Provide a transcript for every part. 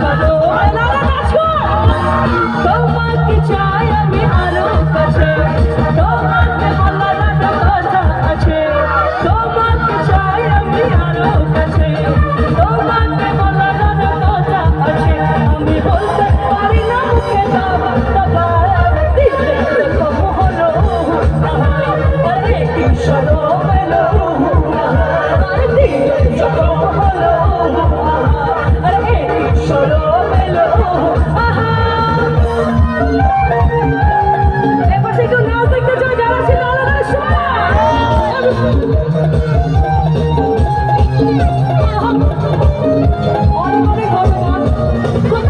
চলো অনেক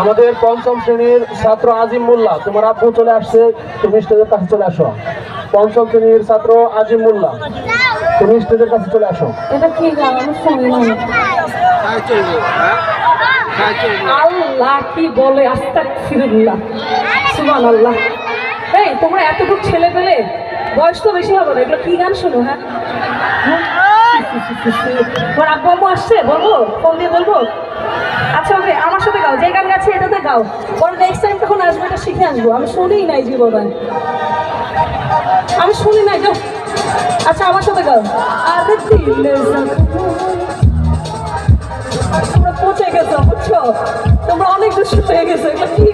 আমাদের পঞ্চম শ্রেণির ছাত্র আজিম মোল্লা তোমার আব্বু চলে আসছে তুমি স্টেজের কাছে চলে আসো। পঞ্চম শ্রেণির ছাত্র আজিম মোল্লা তুমি স্টেজের কাছে চলে আসো। এটা কি গান? আমি শুনি আল্লাহ কি বলে? আস্তাগফিরুল্লাহ। সুবহানাল্লাহ। এই তোমরা এতটুকু ছেলে পেলে বয়স তো বেশি হবে না। এগুলো কি গান শোনো হ্যাঁ? তোমার আব্বু আম্মু আসছে বলব? ফোন দিয়ে বলব? আচ্ছা ওকে, আমার সাথে গাও, যে গান গাছে এটাতে গাও। পরে নেক্সট টাইম তখন আসবে, এটা শিখে আসব। আমি শুনিই নাই জীবনে আমি শুনি নাই, যাও। আচ্ছা আমার সাথে গাও। আরে তোমরা পচে গেছো, বুঝছ? তোমরা অনেক দুষ্ট হয়ে গেছো, এটা কি